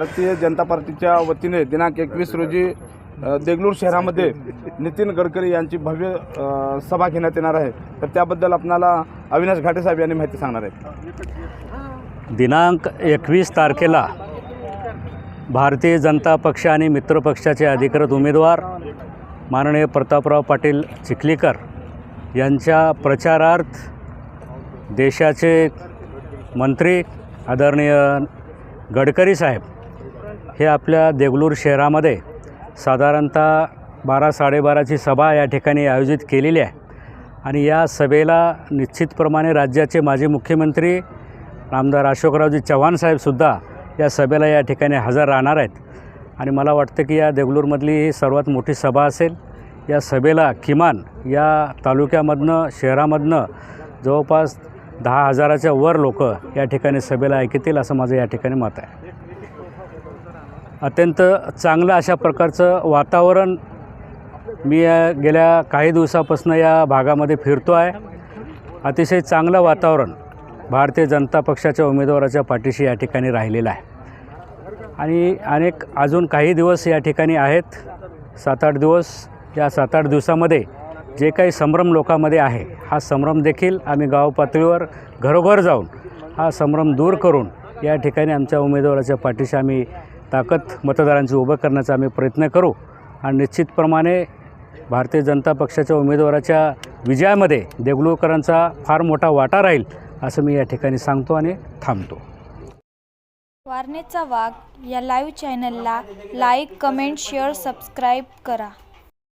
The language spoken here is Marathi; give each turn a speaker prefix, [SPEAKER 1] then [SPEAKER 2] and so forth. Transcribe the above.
[SPEAKER 1] भारतीय जनता पार्टीच्या वतीने दिनांक एकवीस रोजी देगलूर शहरामध्ये नितीन गडकरी यांची भव्य सभा घेण्यात येणार आहे. तर त्याबद्दल आपणाला अविनाश घाटे साहेब यांनी माहिती सांगणार आहेत.
[SPEAKER 2] दिनांक एकवीस तारखेला भारतीय जनता पक्ष आणि मित्र पक्षाचे अधिकृत उमेदवार माननीय प्रतापराव पाटील चिखलीकर यांच्या प्रचारार्थ देशाचे मंत्री आदरणीय गडकरी साहेब हे आपल्या देगलूर शहरामध्ये साधारणतः बारा साडेबाराची सभा या ठिकाणी आयोजित केलेली आहे. आणि या सभेला निश्चितप्रमाणे राज्याचे माजी मुख्यमंत्री आमदार अशोकरावजी चव्हाण साहेबसुद्धा या सभेला या ठिकाणी हजर राहणार आहेत. आणि मला वाटतं की या देगलूरमधली ही सर्वात मोठी सभा असेल. या सभेला किमान या तालुक्यामधनं शहरामधनं जवळपास दहा हजाराच्या वर लोक या ठिकाणी सभेला ऐकतील असं माझं या ठिकाणी मत आहे. अत्यंत चांगलं अशा प्रकारचं वातावरण मी गेल्या काही दिवसापासून या भागामध्ये फिरतो आहे. अतिशय चांगलं वातावरण भारतीय जनता पक्षाच्या उमेदवाराच्या पाठीशी या ठिकाणी राहिलेलं आहे. आणि अनेक अजून काही दिवस या ठिकाणी आहेत. सात आठ दिवस या सात आठ दिवसामध्ये जे काही संभ्रम लोकांमध्ये आहे हा संभ्रम देखील आम्ही गाव पातळीवर घरोघर जाऊन हा संभ्रम दूर करून या ठिकाणी आमच्या उमेदवाराच्या पाठीशी आम्ही ताकद मतदारांची उभं करण्याचा आम्ही प्रयत्न करू आणि निश्चितप्रमाणे भारतीय जनता पक्षाच्या उमेदवाराच्या विजयामध्ये देगलूरकरांचा फार मोठा वाटा राहील असं मी या ठिकाणी सांगतो आणि थांबतो.
[SPEAKER 3] वारणेचा वाघ या लाईव्ह चॅनलला लाईक कमेंट शेअर सबस्क्राईब करा.